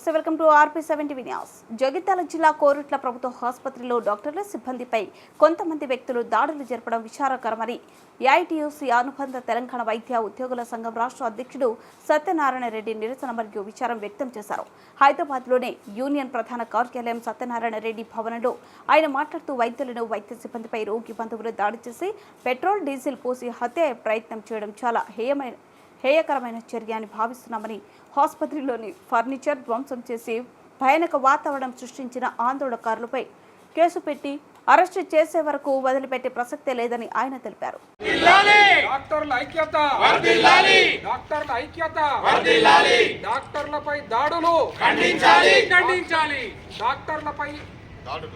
నమస్తే welcome to RP seventy news. Jagtial జిల్లా కోరుట్ల ప్రభుత్వ ఆసుపత్రిలో డాక్టర్ల సిబ్బందిపై కొంతమంది వ్యక్తులు దాడులు జరపడం విచారకరమని ఏఐటీయూసీ అనుబంధ తెలంగాణ వైద్య ఉద్యోగుల సంఘం రాష్ట్ర అధ్యక్షుడు సత్యనారాయణ రెడ్డి నిరసన మరియు విచారం వ్యక్తం చేశారు. హైదరాబాద్లోని యూనియన్ ప్రధాన కార్యాలయం సత్యనారాయణ రెడ్డి భవనంలో ఆయన మాట్లాడుతూ వైద్యులను వైద్య సిబ్బందిపై రోగి బంధువులు దాడి చేసి పెట్రోల్ డీజిల్ పోసి హత్య ప్రయత్నం చేయడం చాలా హేయమైన హేయకరమైన చర్య అని భావిస్తున్నామని ఆసుపత్రిలోని ఫర్నిచర్ ధ్వంసం చేసి భయానక వాతావరణం సృష్టించిన ఆందోళనకారులపై కేసు పెట్టి అరెస్టు చేసే వరకు వదిలిపెట్టే ప్రసక్తే లేదని ఆయన తెలిపారు. డాక్టర్ల ఐక్యత! డాక్టర్ల ఐక్యత! డాక్టర్లపై దాడులు! ఖండించాలి! ఖండించాలి! డాక్టర్లపై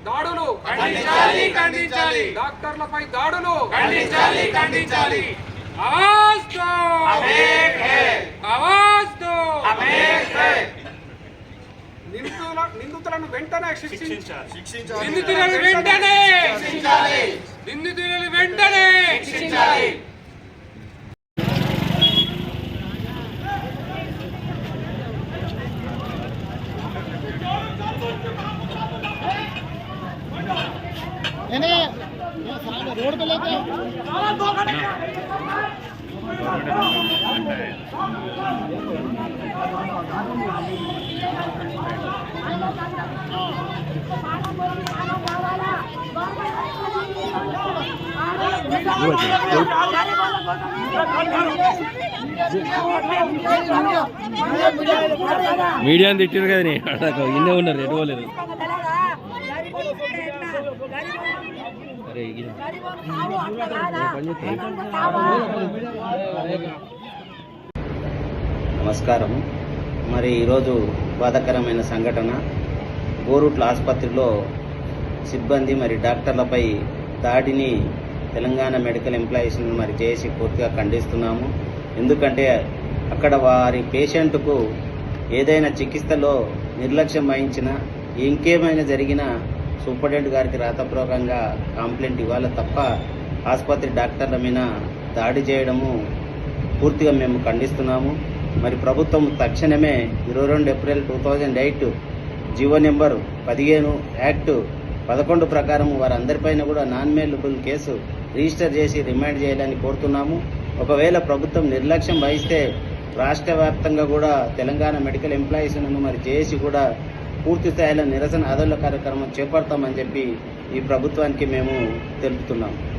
దాడులు! ఖండించాలి! ఖండించాలి! డాక్టర్లపై దాడులు! ఖండించాలి! ఖండించాలి! आवाज दो आवाज दो నిందితుల నిందితులను వెంటనే శిక్షించాలి నిందితులను వెంటనే నిందితులను వెంటనే रोड మీడియాని తిట్టారు కదా నీ? ఇన్నే ఉన్నారు ఎటు నమస్కారం. మరి ఈరోజు బాధాకరమైన సంఘటన. గోరుట్ల ఆసుపత్రిలో సిబ్బంది మరి డాక్టర్లపై దాడిని తెలంగాణ మెడికల్ ఎంప్లాయీస్ మరి చేసి పూర్తిగా ఖండిస్తున్నాము. ఎందుకంటే అక్కడ వారి పేషెంట్కు ఏదైనా చికిత్సలో నిర్లక్ష్యం వహించినా ఇంకేమైనా జరిగినా సూపరింటెండెంట్ గారికి రాతపూర్వకంగా కంప్లైంట్ ఇవ్వాలి తప్ప ఆసుపత్రి డాక్టర్ల మీద దాడి చేయడము పూర్తిగా మేము ఖండిస్తున్నాము. మరి ప్రభుత్వం తక్షణమే ఇరవై రెండు April two thousand eight GO number పదిహేను యాక్ట్ పదకొండు ప్రకారం వారందరిపైన కూడా నాన్ మేలబుల్ కేసు రిజిస్టర్ చేసి రిమాండ్ చేయాలని కోరుతున్నాము. ఒకవేళ ప్రభుత్వం నిర్లక్ష్యం వహిస్తే రాష్ట్ర వ్యాప్తంగా కూడా తెలంగాణ మెడికల్ ఎంప్లాయీస్ను మరి చేసి కూడా పూర్తి స్థాయిలో నిరసన ఆందోళన కార్యక్రమం చేపడతామని చెప్పి ఈ ప్రభుత్వానికి మేము తెలుపుతున్నాము